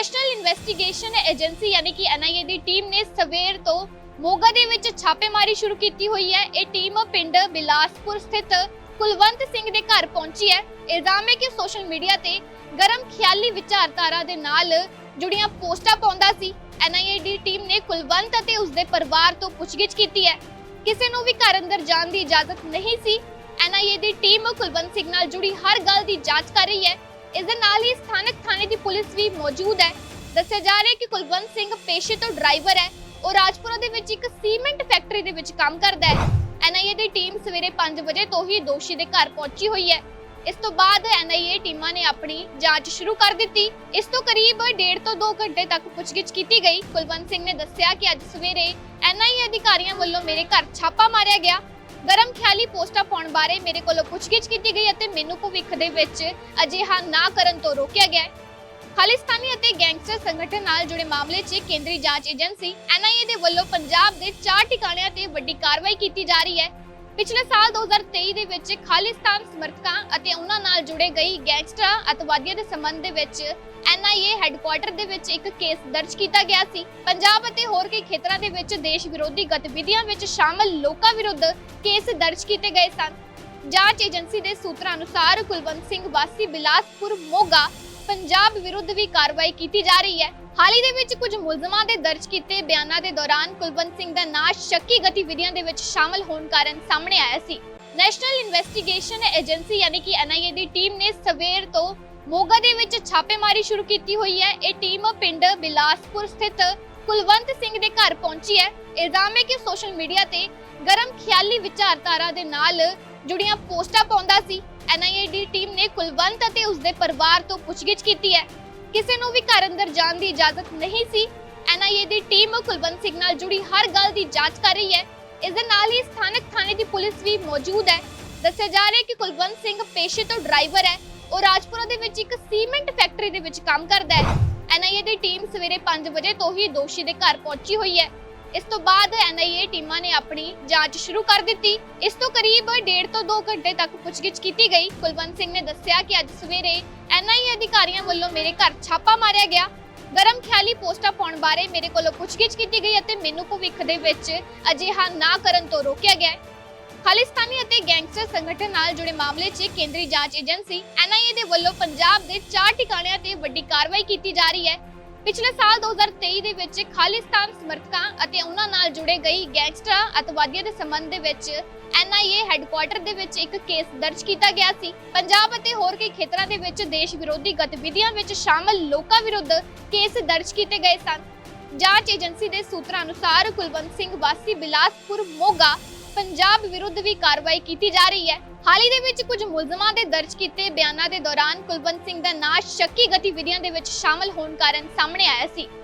National investigation agency ਯਾਨੀ ਕਿ NIA ਦੀ ਟੀਮ ਨੇ ਸਵੇਰ ਤੋਂ ਮੋਗਾ ਦੇ ਵਿੱਚ ਛਾਪੇਮਾਰੀ ਸ਼ੁਰੂ ਕੀਤੀ ਹੋਈ ਹੈ। ਇਹ ਟੀਮ ਪਿੰਡ ਬਿਲਾਸਪੁਰ ਸਥਿਤ ਕੁਲਵੰਤ ਸਿੰਘ ਦੇ ਘਰ ਪਹੁੰਚੀ ਹੈ। ਇਲਜ਼ਾਮ ਹੈ ਕਿ ਸੋਸ਼ਲ ਮੀਡੀਆ ਤੇ ਗਰਮ ਖਿਆਲੀ ਵਿਚਾਰਧਾਰਾ ਦੇ ਨਾਲ ਜੁੜੀਆਂ ਪੋਸਟਾਂ ਪਾਉਂਦਾ ਸੀ। ਐਨਆਈਏ ਦੀ ਟੀਮ ਨੇ ਕੁਲਵੰਤ ਅਤੇ ਉਸਦੇ ਪਰਿਵਾਰ ਤੋਂ ਪੁੱਛਗਿੱਛ ਕੀਤੀ ਹੈ। ਕਿਸੇ ਨੂੰ ਵੀ ਘਰ ਅੰਦਰ ਜਾਣ ਦੀ ਇਜਾਜ਼ਤ ਨਹੀਂ ਸੀ। ਐਨਆਈਏ ਦੀ ਟੀਮ ਕੁਲਵੰਤ ਸਿੰਘ ਨਾਲ ਜੁੜੀ ਹਰ ਗੱਲ ਦੀ ਜਾਂਚ ਕਰ ਰਹੀ ਹੈ। ਇਸ ਦੇ ਨਾਲ ਹੀ ਸਥਾਨਕ ਥਾਣੇ ਦੀ ਪੁਲਿਸ ਵੀ ਮੌਜੂਦ ਹੈ। ਦੱਸਿਆ ਜਾ ਰਿਹਾ ਹੈ ਕਿ ਕੁਲਵੰਤ ਸਿੰਘ ਪੇਸ਼ੇ ਤੋਂ ਡਰਾਈਵਰ ਹੈ। ਉਹ ਰਾਜਪੁਰਾ ਦੇ ਵਿੱਚ ਇੱਕ ਸੀਮੈਂਟ ਫੈਕਟਰੀ ਦੇ ਵਿੱਚ ਕੰਮ ਕਰਦਾ ਹੈ। ਐਨਆਈਏ ਦੀ ਟੀਮ ਸਵੇਰੇ 5 ਵਜੇ ਤੋਂ ਹੀ ਦੋਸ਼ੀ ਦੇ ਘਰ ਪਹੁੰਚੀ ਹੋਈ ਹੈ। ਇਸ ਤੋਂ ਬਾਅਦ ਐਨਆਈਏ ਟੀਮਾਂ ਨੇ ਆਪਣੀ ਜਾਂਚ ਸ਼ੁਰੂ ਕਰ ਦਿੱਤੀ। ਇਸ ਤੋਂ ਕਰੀਬ 1.5 ਤੋਂ 2 ਘੰਟੇ ਤੱਕ ਪੁੱਛਗਿੱਛ ਕੀਤੀ ਗਈ। ਕੁਲਵੰਤ ਸਿੰਘ ਨੇ ਦੱਸਿਆ ਕਿ ਅੱਜ ਸਵੇਰੇ ਐਨਆਈਏ ਅਧਿਕਾਰੀਆਂ ਵੱਲੋਂ ਮੇਰੇ ਘਰ ਛਾਪਾ ਮਾਰਿਆ ਗਿਆ। ਗਰਮ ਖਿਆਲੀ ਪੋਸਟਾਂ ਪਾਉਣ ਬਾਰੇ ਮੇਰੇ ਕੋਲੋਂ ਪੁੱਛਗਿੱਛ ਕੀਤੀ ਗਈ ਅਤੇ ਮੈਨੂੰ ਭਵਿੱਖ ਦੇ ਵਿੱਚ ਅਜਿਹਾ ਨਾ ਕਰਨ ਤੋਂ ਰੋਕਿਆ ਗਿਆ ਹੈ। ਖਾਲਿਸਤਾਨੀ ਅਤੇ ਗੈਂਗਸਟਰ ਸੰਗਠਨ ਨਾਲ ਜੁੜੇ ਮਾਮਲੇ 'ਚ ਕੇਂਦਰੀ ਜਾਂਚ ਏਜੰਸੀ ਐਨਆਈਏ ਦੇ ਵੱਲੋਂ ਪੰਜਾਬ ਦੇ ਚਾਰ ਟਿਕਾਣਿਆਂ ਤੇ ਵੱਡੀ ਕਾਰਵਾਈ ਕੀਤੀ ਜਾ ਰਹੀ ਹੈ। ਪਿਛਲੇ ਸਾਲ 2023 ਦੇ ਵਿੱਚ ਖਾਲਿਸਤਾਨ ਸਮਰਥਕਾਂ ਅਤੇ ਉਹਨਾਂ ਨਾਲ ਜੁੜੇ ਗਈ ਗੈਂਗਸਟਰਾਂ, ਅਤਵਾਦੀਆਂ ਦੇ ਸੰਬੰਧ ਦੇ ਵਿੱਚ ਐਨਆਈਏ ਹੈੱਡਕੁਆਰਟਰ ਦੇ ਵਿੱਚ ਇੱਕ ਕੇਸ ਦਰਜ ਕੀਤਾ ਗਿਆ ਸੀ। ਪੰਜਾਬ ਅਤੇ ਹੋਰ ਕਈ ਖੇਤਰਾਂ ਦੇ ਵਿੱਚ ਦੇਸ਼ ਵਿਰੋਧੀ ਗਤੀਵਿਧੀਆਂ ਵਿੱਚ ਸ਼ਾਮਲ ਲੋਕਾਂ ਵਿਰੁੱਧ ਕੇਸ ਦਰਜ ਕੀਤੇ ਗਏ ਸਨ। ਜਾਂਚ ਏਜੰਸੀ ਦੇ ਸੂਤਰਾਂ ਅਨੁਸਾਰ ਕੁਲਵੰਤ ਸਿੰਘ ਵਾਸੀ ਬਿਲਾਸਪੁਰ ਮੋਗਾ ਪੰਜਾਬ ਵਿਰੁੱਧ ਵੀ ਕਾਰਵਾਈ ਕੀਤੀ ਜਾ ਰਹੀ ਹੈ। ਹਾਲ ਹੀ ਦੇ ਵਿੱਚ ਕੁਝ ਮੁਲਜ਼ਮਾਂ ਦੇ ਦਰਜ ਕੀਤੇ ਬਿਆਨਾਂ ਦੇ ਦੌਰਾਨ ਕੁਲਵੰਤ ਸਿੰਘ ਦਾ ਨਾਂ ਸ਼ੱਕੀ ਗਤੀਵਿਧੀਆਂ ਦੇ ਵਿੱਚ ਸ਼ਾਮਲ ਹੋਣ ਕਾਰਨ ਸਾਹਮਣੇ ਆਇਆ ਸੀ। ਨੈਸ਼ਨਲ ਇਨਵੈਸਟੀਗੇਸ਼ਨ ਏਜੰਸੀ ਯਾਨੀ ਕਿ ਐਨਆਈਏ ਦੀ ਟੀਮ ਨੇ ਸਵੇਰ ਤੋਂ ਮੋਗਾ ਦੇ ਵਿੱਚ ਛਾਪੇਮਾਰੀ ਸ਼ੁਰੂ ਕੀਤੀ ਹੋਈ ਹੈ। ਇਹ ਟੀਮ ਪਿੰਡ ਬਿਲਾਸਪੁਰ ਸਥਿਤ ਕੁਲਵੰਤ ਸਿੰਘ ਦੇ ਘਰ ਪਹੁੰਚੀ ਹੈ। ਇਲਜ਼ਾਮ ਹੈ ਕਿ ਸੋਸ਼ਲ ਮੀਡੀਆ ਤੇ ਗਰਮ ਖਿਆਲੀ ਵਿਚਾਰਧਾਰਾ ਦੇ ਨਾਲ ਜੁੜੀਆਂ ਪੋਸਟਾਂ ਪਾਉਂਦਾ ਸੀ। ਐਨਆਈਏ ਦੀ ਟੀਮ ਨੇ ਕੁਲਵੰਤ ਅਤੇ ਉਸਦੇ ਪਰਿਵਾਰ ਤੋਂ ਪੁੱਛਗਿੱਛ ਕੀਤੀ ਹੈ। ਕਿਸੇ ਨੂੰ ਵੀ ਘਰ ਅੰਦਰ ਜਾਣ ਦੀ ਇਜਾਜ਼ਤ ਨਹੀਂ ਸੀ। ਐਨਆਈਏ ਦੀ ਟੀਮ ਕੁਲਵੰਤ ਸਿੰਘ ਨਾਲ ਜੁੜੀ ਹਰ ਗੱਲ ਦੀ ਜਾਂਚ ਕਰ ਰਹੀ ਹੈ। ਇਸ ਦੇ ਨਾਲ ਹੀ ਸਥਾਨਕ ਥਾਣੇ ਦੀ ਪੁਲਿਸ ਵੀ ਮੌਜੂਦ ਹੈ। ਦੱਸਿਆ ਜਾ ਰਿਹਾ ਹੈ ਕਿ ਕੁਲਵੰਤ ਸਿੰਘ ਪੇਸ਼ੇ ਤੋਂ ਡਰਾਈਵਰ ਹੈ। ਉਹ ਰਾਜਪੁਰਾ ਦੇ ਵਿੱਚ ਇੱਕ ਸੀਮੈਂਟ ਫੈਕਟਰੀ ਦੇ ਵਿੱਚ ਕੰਮ ਕਰਦਾ ਹੈ। ਐਨਆਈਏ ਦੀ ਟੀਮ ਸਵੇਰੇ 5 ਵਜੇ ਤੋਂ ਹੀ ਦੋਸ਼ੀ ਦੇ ਘਰ ਪਹੁੰਚੀ ਹੋਈ ਹੈ। ਇਸ ਤੋਂ ਬਾਅਦ ਐਨਆਈਏ ਟੀਮਾਂ ਨੇ ਆਪਣੀ ਜਾਂਚ ਸ਼ੁਰੂ ਕਰ ਦਿੱਤੀ। ਇਸ ਤੋਂ ਕਰੀਬ 1.5 ਤੋਂ 2 ਘੰਟੇ ਤੱਕ ਪੁੱਛਗਿੱਛ ਕੀਤੀ ਗਈ। ਕੁਲਵੰਤ ਸਿੰਘ ਨੇ ਦੱਸਿਆ ਕਿ ਅੱਜ ਸਵੇਰੇ ਐਨਆਈਏ ਅਧਿਕਾਰੀਆਂ ਵੱਲੋਂ ਮੇਰੇ ਘਰ ਛਾਪਾ ਮਾਰਿਆ ਗਿਆ। ਗਰਮ ਖਿਆਲੀ ਪੋਸਟਾਂ ਪਾਉਣ ਬਾਰੇ ਮੇਰੇ ਕੋਲੋਂ ਪੁੱਛਗਿੱਛ ਕੀਤੀ ਗਈ ਅਤੇ ਮੈਨੂੰ ਭਵਿੱਖ ਦੇ ਵਿੱਚ ਅਜਿਹਾ ਨਾ ਕਰਨ ਤੋਂ ਰੋਕਿਆ ਗਿਆ। ਹੈ ਖਾਲਿਸਤਾਨੀ ਅਤੇ ਗੈਂਗਸਟਰ ਸੰਗਠਨ ਨਾਲ ਜੁੜੇ ਮਾਮਲੇ 'ਚ ਕੇਂਦਰੀ ਜਾਂਚ ਏਜੰਸੀ ਐਨਆਈਏ ਦੇ ਵੱਲੋਂ ਪੰਜਾਬ ਦੇ ਚਾਰ ਟਿਕਾਣਿਆਂ ਤੇ ਵੱਡੀ ਕਾਰਵਾਈ ਕੀਤੀ ਜਾ ਰਹੀ ਹੈ। ਪਿਛਲੇ ਸਾਲ 2023 ਦੇ ਵਿੱਚ ਖਾਲਿਸਤਾਨ ਸਮਰਥਕਾਂ ਅਤੇ ਉਹਨਾਂ ਨਾਲ ਜੁੜੇ ਗਈ ਗੈਂਗਸਟਰਾਂ, ਅਤਵਾਦੀਆਂ ਦੇ ਸੰਬੰਧ ਦੇ ਵਿੱਚ ਐਨਆਈਏ ਹੈੱਡਕੁਆਰਟਰ ਦੇ ਵਿੱਚ ਇੱਕ ਕੇਸ ਦਰਜ ਕੀਤਾ ਗਿਆ ਸੀ। ਪੰਜਾਬ ਅਤੇ ਹੋਰ ਕਈ ਖੇਤਰਾਂ ਦੇ ਵਿੱਚ ਦੇਸ਼ ਵਿਰੋਧੀ ਗਤੀਵਿਧੀਆਂ ਵਿੱਚ ਸ਼ਾਮਲ ਲੋਕਾਂ ਵਿਰੁੱਧ ਕੇਸ ਦਰਜ ਕੀਤੇ ਗਏ ਸਨ। ਜਾਂਚ ਏਜੰਸੀ ਦੇ ਸੂਤਰਾਂ ਅਨੁਸਾਰ ਕੁਲਵੰਤ ਸਿੰਘ ਵਾਸੀ ਬਿਲਾਸਪੁਰ ਮੋਗਾ ਪੰਜਾਬ ਵਿਰੁੱਧ ਵੀ ਕਾਰਵਾਈ ਕੀਤੀ ਜਾ ਰਹੀ ਹੈ। ਹਾਲ ਹੀ ਦੇ ਵਿੱਚ ਕੁਝ ਮੁਲਜ਼ਮਾਂ ਦੇ ਦਰਜ ਕੀਤੇ ਬਿਆਨਾਂ ਦੇ ਦੌਰਾਨ ਕੁਲਵੰਤ ਸਿੰਘ ਦਾ ਨਾਂ ਸ਼ੱਕੀ ਗਤੀਵਿਧੀਆਂ ਦੇ ਵਿੱਚ ਸ਼ਾਮਲ ਹੋਣ ਕਾਰਨ ਸਾਹਮਣੇ ਆਇਆ ਸੀ।